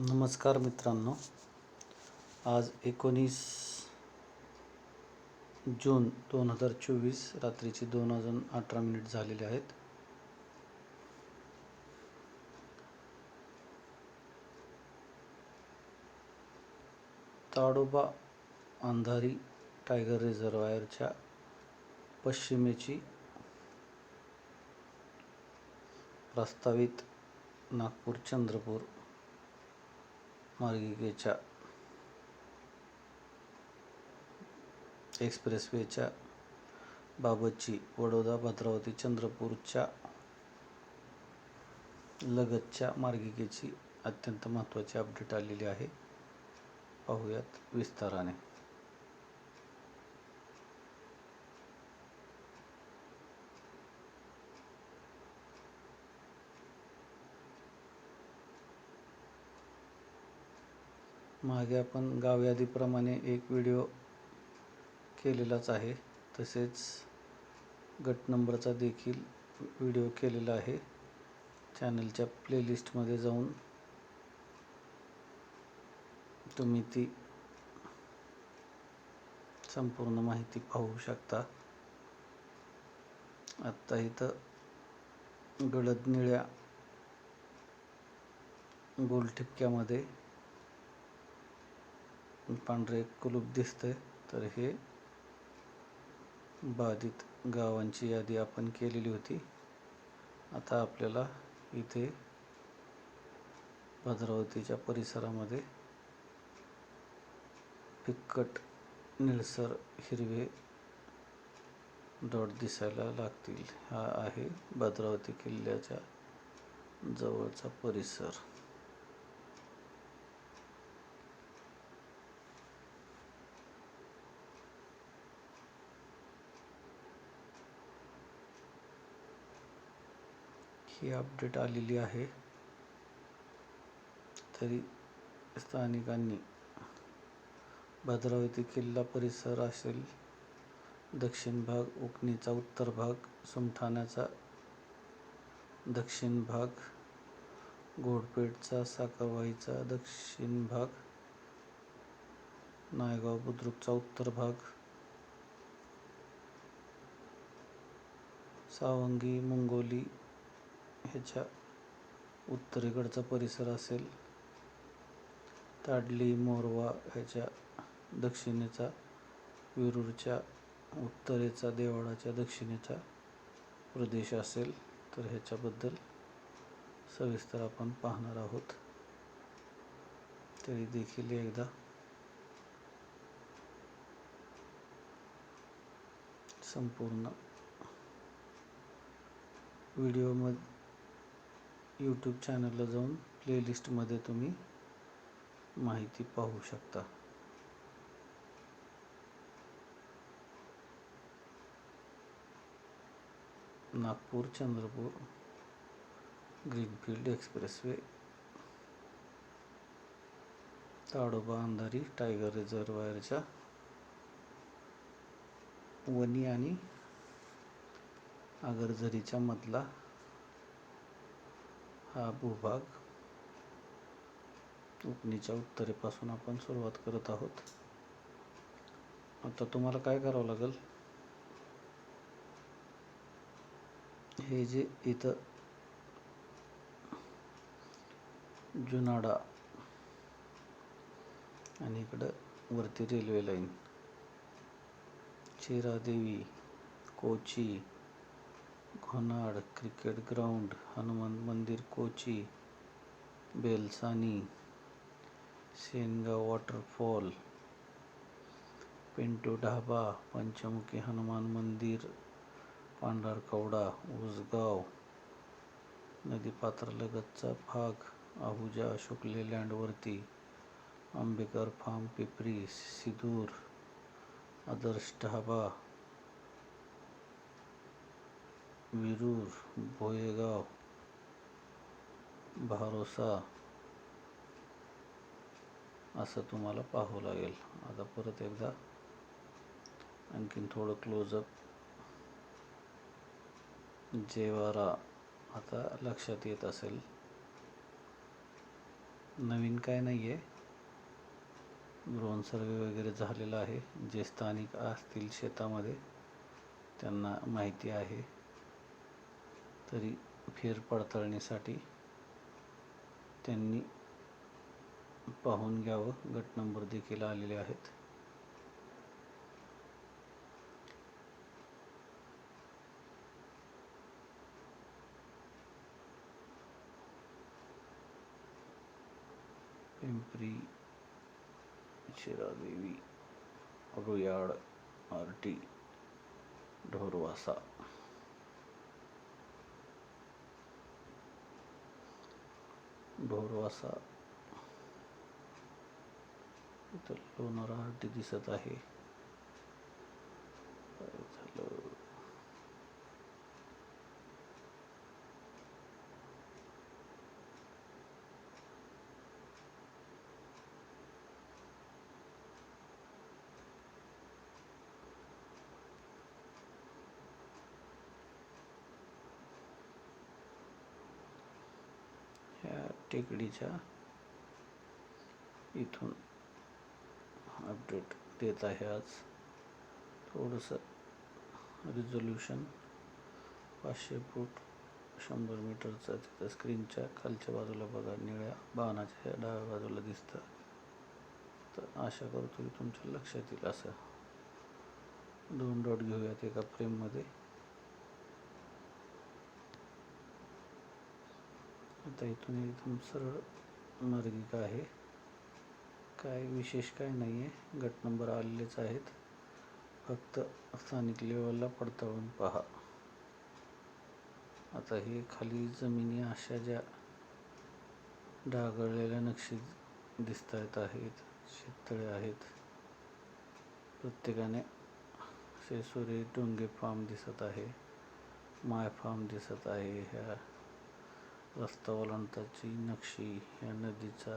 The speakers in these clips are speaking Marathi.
नमस्कार मित्रांनो. आज एकोणीस जून दोन हजार चोवीस रात्रीचे दोन वाजून अठरा मिनिट झालेले आहेत. ताडोबा अंधारी टायगर रिझर्वायरच्या पश्चिमेची प्रस्तावित नागपूर चंद्रपूर मार्गिकेच्या एक्सप्रेसवेच्या बाबतची वडोदा भद्रावती चंद्रपूरच्या लगतच्या मार्गिकेची अत्यंत महत्त्वाची अपडेट आलेली आहे. पाहूयात विस्ताराने. मागे आपण गाव यादीप्रमाणे एक व्हिडिओ केलेलाच आहे. तसेच गट नंबरचा देखील व्हिडिओ केलेला आहे. चॅनलच्या प्लेलिस्टमध्ये जाऊन तुम्ही ती संपूर्ण माहिती पाहू शकता. आत्ता इथं गडद निळ्या गोल ठिपक्यामध्ये पांढरे कुलूप दिसतंय तर हे बाधित गावांची यादी आपण केलेली होती. आता आपल्याला इथे भद्रावतीच्या परिसरामध्ये फिक्कट निळसर हिरवे डॉट दिसायला लागतील. हा आहे भद्रावती किल्ल्याच्या जवळचा परिसर. ही अपडेट आलेली आहे. तरी स्थानिकांनी भद्रावती किल्ला परिसर असेल दक्षिण भाग उकणीचा उत्तर भाग सुमठाण्याचा दक्षिण भाग घोडपेठचा साखरवाहीचा दक्षिण भाग नायगाव बुद्रुकचा उत्तर भाग सावंगी मुंगोली ह्याच्या उत्तरेकडचा परिसर असेल. ताडली मोरवा ह्याच्या दक्षिणेचा विरूरच्या उत्तरेचा देवाळाच्या दक्षिणेचा प्रदेश असेल तर ह्याच्याबद्दल सविस्तर आपण पाहणार आहोत. तरी देखील एकदा संपूर्ण व्हिडिओमध्ये यूट्यूब चॅनलला जाऊन प्लेलिस्टमध्ये तुम्ही माहिती पाहू शकता. Nagpur Chandrapur greenfield expressway. Tadoba Andhari tiger रिझर्वायरच्या वनी आणि आगरझरीच्या मधला हा भूभाग उकणीच्या उत्तरेपासून आपण सुरुवात करत आहोत. आता तुम्हाला काय करावं लागेल? हे जे इथं जुनाडा आणि इकडं वरती railway line. Chiradevi Kochi Ghonad cricket ground Hanuman मंदिर, कोची, बेलसानी सेनगाव वॉटरफॉल, पिंटू ढाबा, पंचमुखी हनुमान मंदिर, पांढरकवडा, उसगाव नदीपात्रालगतचा भाग, आहुजा अशोक लेलँडवरती, आंबेकर फार्म पिपरी, सिदूर, आदर्श ढाबा विरूर भोयेगाव भारोसा असं तुम्हाला पाहावं लागेल. आता परत एकदा आणखीन थोडं क्लोजअप जेवारा आता लक्षात येत असेल. नवीन काय नाही आहे ड्रोन सर्वे वगैरे झालेला आहे. जे स्थानिक असतील शेतामध्ये त्यांना माहिती आहे. तरी फेरपडताळणीसाठी त्यांनी पाहून घ्यावं. गट नंबर देखील आलेले आहेत. पिंपरी शिरादेवी रुयाड आर टी ढोरवासा असा इथं लोणारा हट्टी दिसत आहे. झालं ह्या टेकडीच्या इथून अपडेट देत आहे आज. थोडंसं रिझोल्युशन पाचशे फूट शंभर मीटरचं तिथं स्क्रीनच्या खालच्या बाजूला बघा निळ्या बाणाच्या डाव्या बाजूला दिसतं. तर आशा करतो की तुमच्या लक्षात येईल असं. दोन डॉट घेऊयात एका फ्रेममध्ये आता इथून एकदम सरळ मार्गिका आहे? काय विशेष काय नाही आहे गट नंबर आलेलेच आहेत. फक्त स्थानिक लेवलला पडताळून पहा. आता हे खाली जमिनी अशा ज्या डागळलेल्या नक्षी दिसत आहेत आहेत शेततळे आहेत. प्रत्येकाने सेसुरी डोंगे फार्म दिसत आहे. माय फार्म दिसत आहे ह्या रस्ता ओलांडताची नक्षी या नदीचा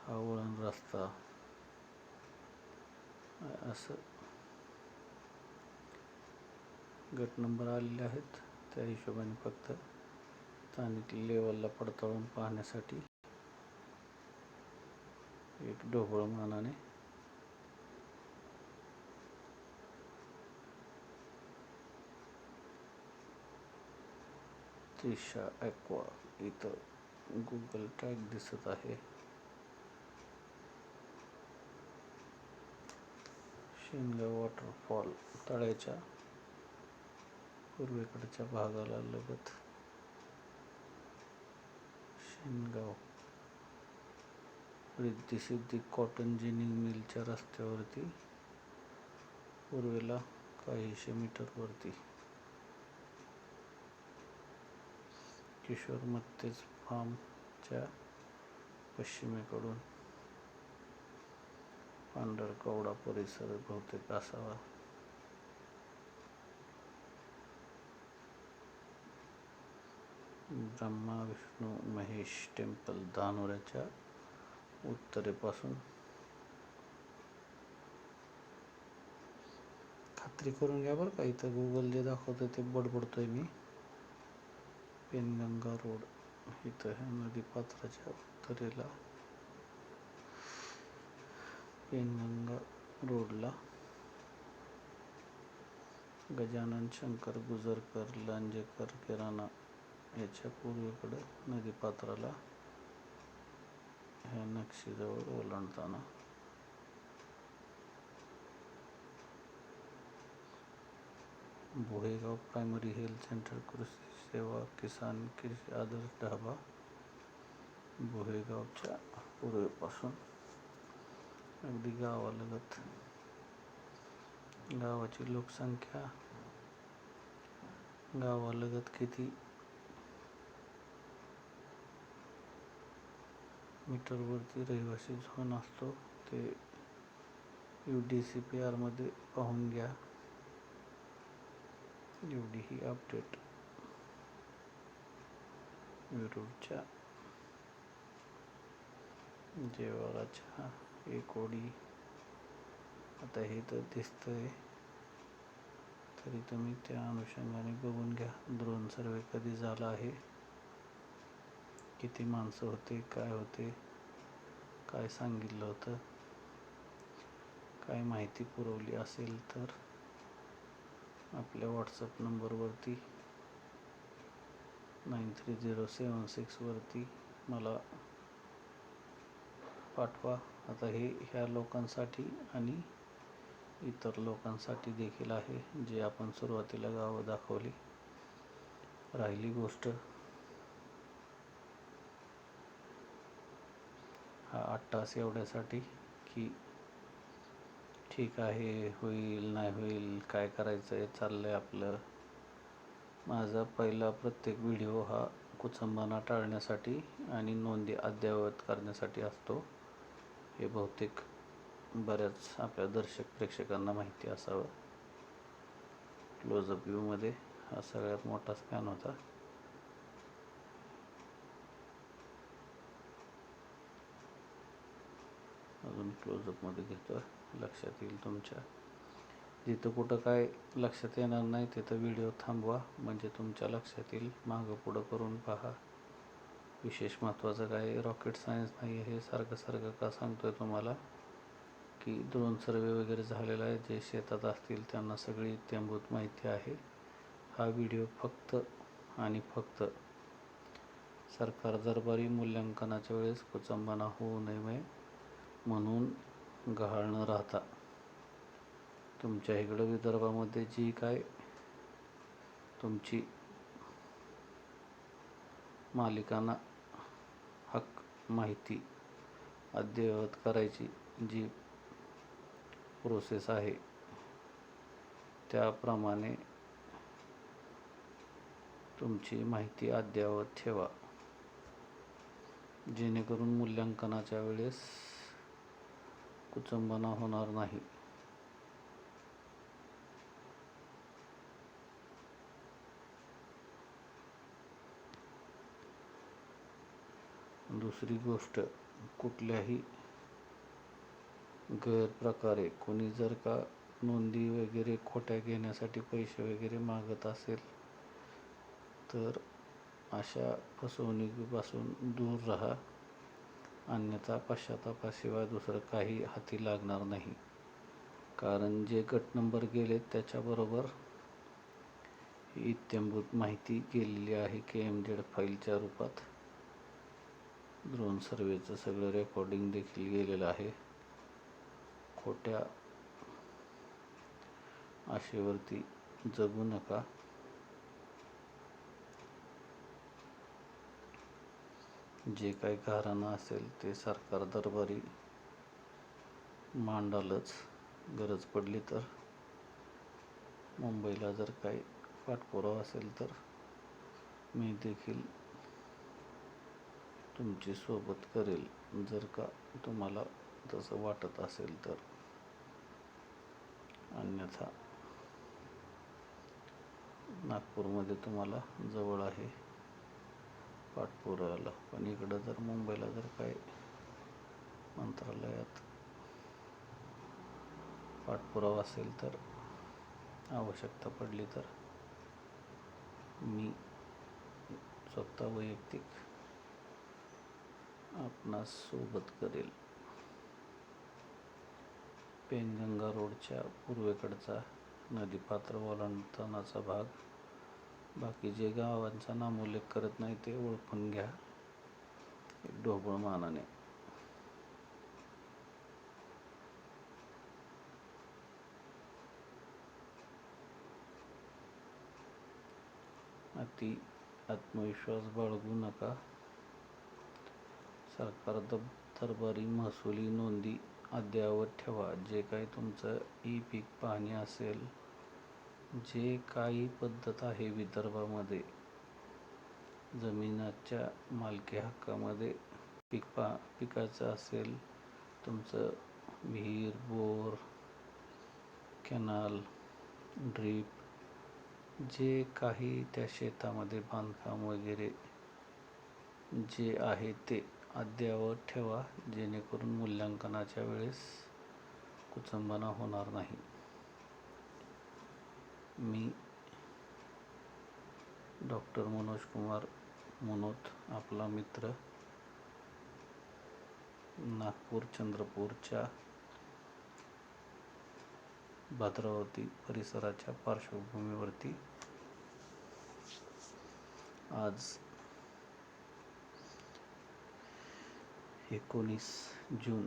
हा वळण रस्ता. असं गट नंबर आलेले आहेत. त्या हिशोबाने फक्त स्थानिक लेवलला पडताळून पाहण्यासाठी एक ढोबळ मानाने त्रिशा ॲक्वा इथं गुगल टॅग दिसत आहे. शेनगाव वॉटरफॉल तळ्याच्या पूर्वेकडच्या भागाला लगत. शेनगाव रिद्धिसिद्धी कॉटन जिनिंग मिलच्या रस्त्यावरती पूर्वेला काहीशे मीटरवरती किशोर मत्तेज फार्मच्या पश्चिमेकडून पांढरकवडा परिसर बहुतेक असावा. ब्रह्मा विष्णू महेश टेम्पल धानोऱ्याच्या उत्तरेपासून. खात्री करून घ्या बरं का इथं गुगल जे दाखवतं ते बडबडतोय मी. पेनगंगा रोड. इथं ह्या नदीपात्राच्या उत्तरेला पेनगंगा रोडला गजानन शंकर गुजरकर लांजेकर किराणा याच्या पूर्वेकडं नदीपात्राला ह्या नक्षीजवळ ओलांडताना भोहेगाव प्रायमरी हेल्थ सेंटर कृषी सेवा किसान कृषी आदर्श ढाबा भोहेगावच्या पूर्वेपासून अगदी गावालगत. गावाची लोकसंख्या गावालगत किती? मीटरवरती रहिवासी झोन असतो ते यू डी सी पी आरमध्ये पाहून घ्या. एवढी ही अपडेट विरूरच्या जेवाराच्या एक ओढी आता हे तर दिसतंय. तरी तुम्ही त्या अनुषंगाने बघून घ्या. ड्रोन सर्वे कधी झाला आहे? किती माणसं होते? काय होते? काय सांगितलं होतं? काय माहिती पुरवली असेल तर? आपल्या व्हॉट्सअप नंबरवरती नाईन थ्री झिरो सेवन सिक्सवरती मला पाठवा. आता हे ह्या लोकांसाठी आणि इतर लोकांसाठी देखील आहे जे आपण सुरुवातीला गावं दाखवली. राहिली गोष्ट. हा आठ तास एवढ्यासाठी की ठीक आहे होईल नाही होईल काय करायचं आहे चाललं आहे आपलं. माझा पहिला प्रत्येक व्हिडिओ हा कुचंबना टाळण्यासाठी आणि नोंदी अद्ययावत करण्यासाठी असतो. हे बहुतेक बऱ्याच आपल्या दर्शक प्रेक्षकांना माहिती असावं. क्लोजअप व्ह्यूमध्ये हा सगळ्यात मोठा स्पॅन होता. अजून क्लोजअपमध्ये घेतो आहे लक्षात येईल तुमच्या. जिथं कुठं काय लक्षात येणार नाही तिथं व्हिडिओ थांबवा. म्हणजे तुमच्या लक्षात येईल. मागं पुढं करून पहा. विशेष महत्त्वाचं काय रॉकेट सायन्स नाही हे सारखं सारखं का सांगतो आहे तुम्हाला? की ड्रोन सर्वे वगैरे झालेला आहे. जे शेतात असतील त्यांना सगळी इत्याभूत माहिती आहे. हा व्हिडिओ फक्त आणि फक्त सरकार दरबारी मूल्यांकनाच्या वेळेस कुचंबना होऊ नये म्हणून गहाळ न राहता. तुमच्या इकडं विदर्भामध्ये जी काय तुमची मालिकांना हक माहिती अद्ययावत करायची जी प्रोसेस आहे त्याप्रमाणे तुमची माहिती अद्ययावत ठेवा. जेणेकरून मूल्यांकनाच्या वेळेस कुचंबना होणार नाही. दुसरी गोष्ट कुठल्याही गैरप्रकारे कोणी जर का नोंदी वगैरे खोट्या घेण्यासाठी पैसे वगैरे मागत असेल तर अशा फसवणुकीपासून दूर राहा. अन्यथा पश्चातापाशिवाय दुसरं काही हाती लागणार नाही. कारण जे गट नंबर गेले त्याच्याबरोबर इत्यंभूत माहिती गेलेली आहे के एम जेड फाईलच्या रूपात. ड्रोन सर्वेचं सगळं रेकॉर्डिंग देखील गेलेलं आहे. खोट्या आशेवरती जगू नका. जे काही घराणं असेल ते सरकार दरबारी मांडालच. गरज पडली तर. मुंबईला जर काही पाठपुरावा असेल तर मी देखील तुमची सोबत करेल. जर का तुम्हाला तसं वाटत असेल तर. अन्यथा नागपूरमध्ये तुम्हाला जवळ आहे. पाठपुराव्याला पण इकडं जर मुंबईला जर काय मंत्रालयात पाठपुरावा असेल तर आवश्यकता पडली तर मी स्वतः वैयक्तिक आपणास सोबत करेल. पेनगंगा रोडच्या पूर्वेकडचा नदीपात्र ओलांडतानाचा भाग बाकी जे गावांचा नामोल्लेख करत नाही ते ओळखून घ्या. ढोबळ मानाने. अति आत्मविश्वास बाळगू नका. सरकार दब दरबारी महसुली नोंदी अद्ययावत ठेवा. जे काही तुमचं ई पीक पाहणी असेल जे काही पद्धत आहे विदर्भामध्ये जमिनाच्या मालकी हक्कामध्ये पीक पा पिकाचं असेल तुमचं विहीर बोर कॅनाल ड्रीप जे काही त्या शेतामध्ये बांधकाम वगैरे जे आहे ते अद्ययावत ठेवा जेणेकरून मूल्यांकनाच्या वेळेस कुचंबना होणार नाही. मी डॉक्टर मनोज कुमार मनोत आपला मित्र नागपूर चंद्रपूरच्या भद्रावती परिसराच्या पार्श्वभूमीवरती आज एकोणीस जून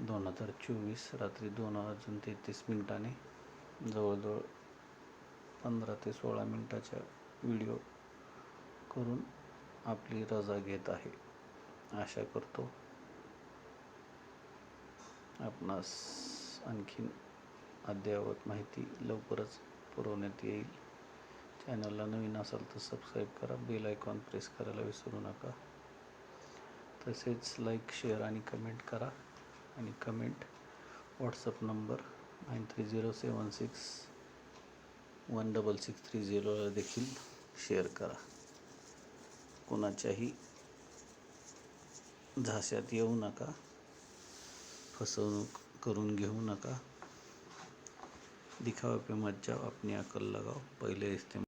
दोन हजार चोवीस रात्री दोन वाजून तेहतीस मिनिटाने जवळजवळ पंधरा ते सोळा मिनटाच्या व्हिडिओ करून आपली रजा घेत आहे. आशा करतो आपणास आणखीन अद्ययावत माहिती लवकरच पुरवण्यात येईल. चॅनलला नवीन असाल तर सबस्क्राईब करा बेल आयकॉन प्रेस करायला विसरू नका. तसेच लाईक शेअर आणि कमेंट करा. आणि comment WhatsApp number nine three zero seven six one double six three झिरोला देखील शेअर करा. कोणाच्याही झाशात येऊ नका. फसवणूक करून घेऊ नका. दिखावा पे मत जाओ अपनी अकल लगाओ. पहिले इस्तेमाल